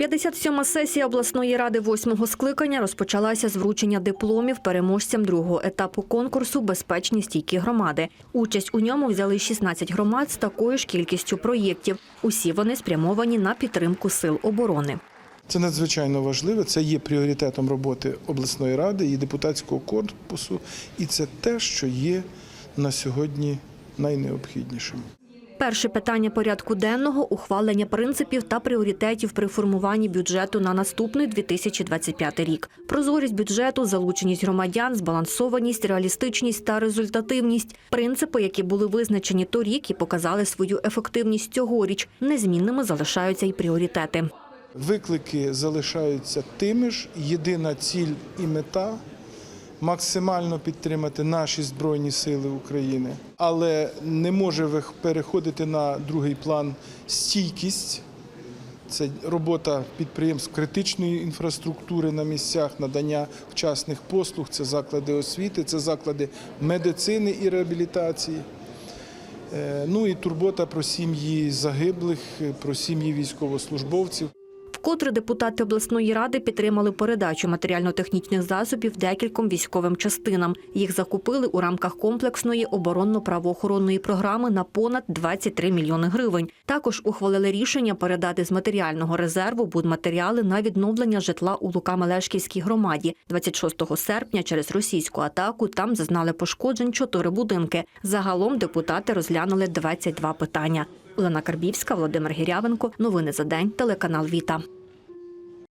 57-ма сесія обласної ради восьмого скликання розпочалася з вручення дипломів переможцям другого етапу конкурсу Безпечні стійкі громади. Участь у ньому взяли 16 громад з такою ж кількістю проєктів. Усі вони спрямовані на підтримку сил оборони. Це надзвичайно важливо. Це є пріоритетом роботи обласної ради і депутатського корпусу, і це те, що є на сьогодні найнеобхіднішим. Перше питання порядку денного ухвалення принципів та пріоритетів при формуванні бюджету на наступний 2025 рік. Прозорість бюджету, залученість громадян, збалансованість, реалістичність та результативність принципи, які були визначені торік і показали свою ефективність цьогоріч. Незмінними залишаються й пріоритети. Виклики залишаються тими ж. Єдина ціль і мета максимально підтримати наші збройні сили України, але не може переходити на другий план стійкість. Це робота підприємств критичної інфраструктури на місцях, надання вчасних послуг, це заклади освіти, це заклади медицини і реабілітації. Е, Ну і турбота про сім'ї загиблих, е, про сім'ї військовослужбовців. Вкотре депутати обласної ради підтримали передачу матеріально-технічних засобів декільком військовим частинам. Їх закупили у рамках комплексної оборонно-правоохоронної програми на понад 23 мільйони гривень. Також ухвалили рішення передати з матеріального резерву будматеріали на відновлення житла у Лука-Мелешківській громаді. 26 серпня через російську атаку там зазнали пошкоджень чотири будинки. Загалом депутати розглянули 22 питання. Олена Карбівська, Володимир Гірявенко. Новини за день. Телеканал Віта.